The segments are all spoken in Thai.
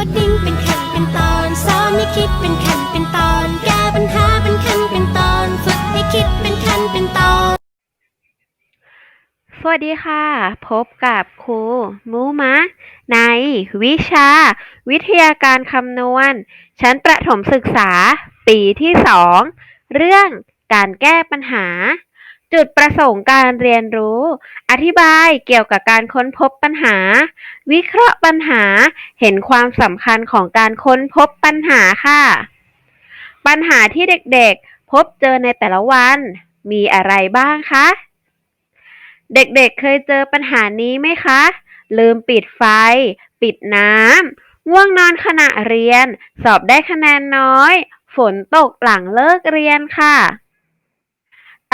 คดดิ้งเป็นขั้นเป็นตอนสอนให้คิดเป็นขั้นเป็นตอน แก้ปัญหาเป็นขั้นเป็นตอน ฝึกให้คิดเป็นขั้นเป็นตอน สวัสดีค่ะ พบกับครูมูมะ ในวิชา วิทยาการคำนวณ ชั้นประถมศึกษาปีที่2เรื่องการแก้ปัญหา จุดประสงค์การเรียนรู้ อธิบายเกี่ยวกับการค้นพบปัญหา วิเคราะห์ปัญหา เห็นความสำคัญของการค้นพบปัญหาค่ะ ปัญหาที่เด็กๆ พบเจอในแต่ละวัน มีอะไรบ้างคะ เด็กๆเคยเจอปัญหานี้ไหมคะ ลืมปิดไฟ ปิดน้ำง่วงนอนขณะเรียน สอบได้คะแนนน้อย ฝนตกหลังเลิกเรียนค่ะ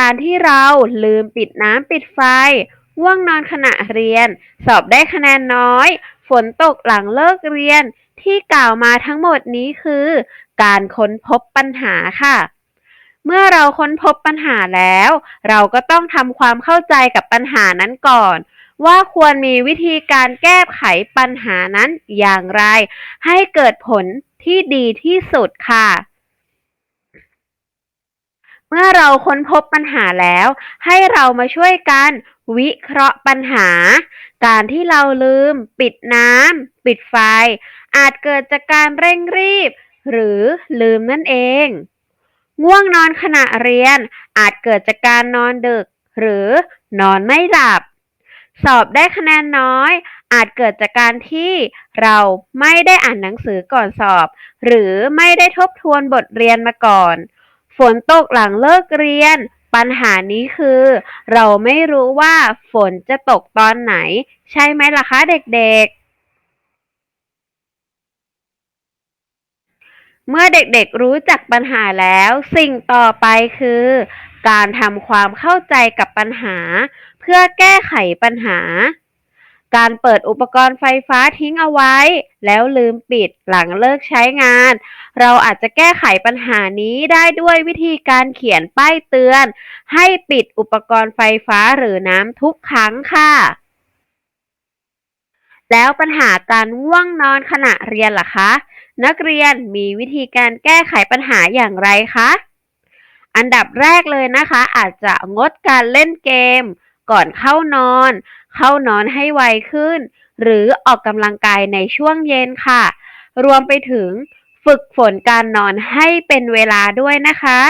การที่เราลืมปิดน้ำปิดไฟง่วงนอนขณะเรียน สอบได้คะแนนน้อย ฝนตกหลังเลิกเรียน ที่กล่าวมาทั้งหมดนี้คือ การค้นพบปัญหาค่ะ เมื่อเราค้นพบปัญหาแล้ว เราก็ต้องทำความเข้าใจกับปัญหานั้นก่อน ว่าควรมีวิธีการแก้ไขปัญหานั้นอย่างไร ให้เกิดผลที่ดีที่สุดค่ะ มื่อเราค้นพบปัญหาแล้ว ให้เรามาช่วยกัน วิเคราะห์ปัญหา การที่เราลืม ปิดน้ำปิดไฟ อาจเกิดจากการเร่งรีบ หรือลืมนั่นเอง ง่วงนอนขณะเรียน อาจเกิดจากการนอนดึก หรือนอนไม่หลับ สอบได้คะแนนน้อย อาจเกิดจากการที่เราไม่ได้อ่านหนังสือก่อนสอบ หรือไม่ได้ทบทวนบทเรียนมาก่อน ฝนตกหลังเลิกเรียน ปัญหานี้คือ เราไม่รู้ว่าฝนจะตกตอนไหน ใช่ไหมล่ะคะเด็กๆเมื่อเด็กๆรู้จักปัญหาแล้ว สิ่งต่อไปคือ การทำความเข้าใจกับปัญหา เพื่อแก้ไขปัญหา การเปิดอุปกรณ์ไฟฟ้าทิ้งเอาไว้ แล้วลืมปิดหลังเลิกใช้งาน เราอาจจะแก้ไขปัญหานี้ได้ด้วยวิธีการเขียนป้ายเตือน ให้ปิดอุปกรณ์ไฟฟ้าหรือน้ำทุกครั้งค่ะ แล้วปัญหาการง่วงนอนขณะเรียนล่ะคะ นักเรียนมีวิธีการแก้ไขปัญหาอย่างไรคะอันดับแรกเลยนะคะ อาจจะงดการเล่นเกม ก่อนเข้านอน เข้านอนให้ไวขึ้น หรือออกกำลังกายในช่วงเย็นค่ะ รวมไปถึงฝึกฝนการนอนให้เป็นเวลาด้วยนะคะ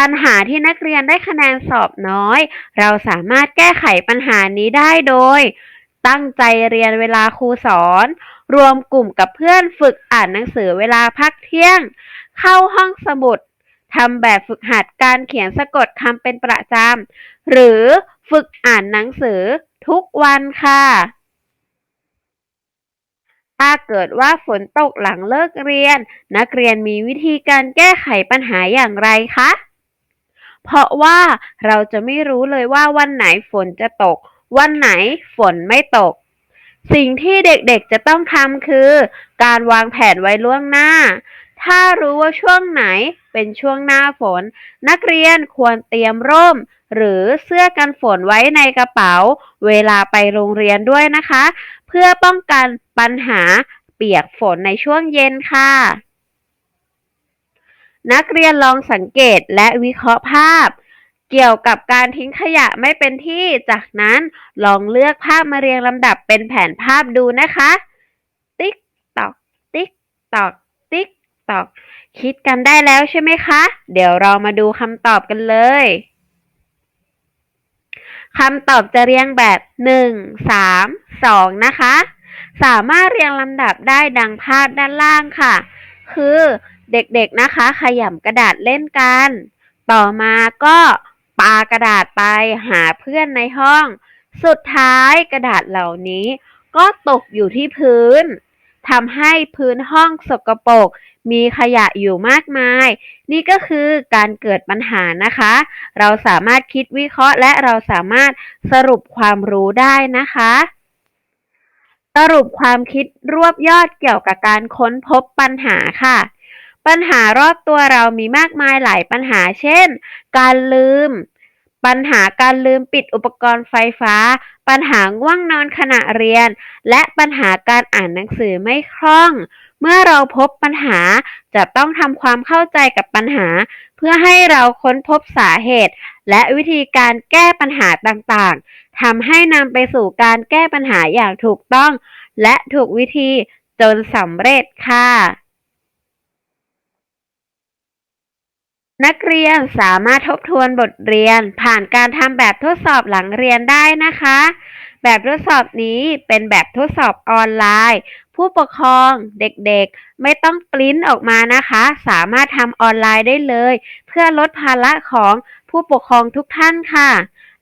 ปัญหาที่นักเรียนได้คะแนนสอบน้อย เราสามารถแก้ไขปัญหานี้ได้โดย ตั้งใจเรียนเวลาครูสอน รวมกลุ่มกับเพื่อนฝึกอ่านหนังสือเวลาพักเที่ยง เข้าห้องสมุด ทำแบบฝึกหัดการเขียนสะกดคำเป็นประจำ หรือฝึกอ่านหนังสือทุกวันค่ะ ถ้าเกิดว่าฝนตกหลังเลิกเรียน นักเรียนมีวิธีการแก้ไขปัญหาอย่างไรคะ เพราะว่าเราจะไม่รู้เลยว่าวันไหนฝนจะตก วันไหนฝนไม่ตกสิ่งที่เด็กๆจะต้องทำคือ การวางแผนไว้ล่วงหน้า ถ้ารู้ว่าช่วงไหน เป็นช่วงหน้าฝน นักเรียนควรเตรียมร่ม หรือเสื้อกันฝนไว้ในกระเป๋า เวลาไปโรงเรียนด้วยนะคะ เพื่อป้องกันปัญหาเปียกฝนในช่วงเย็นค่ะ นักเรียนลองสังเกตและวิเคราะห์ภาพ เกี่ยวกับการทิ้งขยะไม่เป็นที่ จากนั้นลองเลือกภาพมาเรียงลำดับเป็นแผนภาพดูนะคะ ติ๊กตอก ติ๊กตอก ติ๊กตอก คิดกันได้แล้วใช่ไหมคะ เดี๋ยวเรามาดูคำตอบกันเลยคำตอบจะเรียงแบบ 1 3 2 นะคะ สามารถเรียงลำดับได้ดังภาพด้านล่างค่ะ คือเด็กๆนะคะ ขยำกระดาษเล่นกัน ต่อมาก็ปากระดาษไปหาเพื่อนในห้อง สุดท้ายกระดาษเหล่านี้ ก็ตกอยู่ที่พื้น ทำให้พื้นห้องสกปรกมีขยะอยู่มากมาย นี่ก็คือการเกิดปัญหานะคะ เราสามารถคิดวิเคราะห์และเราสามารถสรุปความรู้ได้นะคะ สรุปความคิดรวบยอดเกี่ยวกับการค้นพบปัญหาค่ะ ปัญหารอบตัวเรามีมากมายหลายปัญหา เช่น การลืม ปัญหาการลืมปิดอุปกรณ์ไฟฟ้า ปัญหาง่วงนอนขณะเรียน และปัญหาการอ่านหนังสือไม่คล่อง เมื่อเราพบปัญหาจะต้องทำความเข้าใจกับปัญหา เพื่อให้เราค้นพบสาเหตุ และวิธีการแก้ปัญหาต่างๆทำให้นำไปสู่การแก้ปัญหาอย่างถูกต้อง และถูกวิธีจนสำเร็จค่ะ นักเรียนสามารถทบทวนบทเรียนผ่านการทำแบบทดสอบหลังเรียนได้นะคะ แบบทดสอบนี้เป็นแบบทดสอบออนไลน์ ผู้ปกครองเด็กๆ ไม่ต้องปริ้นออกมานะคะ สามารถทำออนไลน์ได้เลย เพื่อลดภาระของผู้ปกครองทุกท่านค่ะ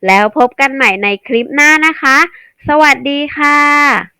แล้วพบกันใหม่ในคลิปหน้านะคะ สวัสดีค่ะ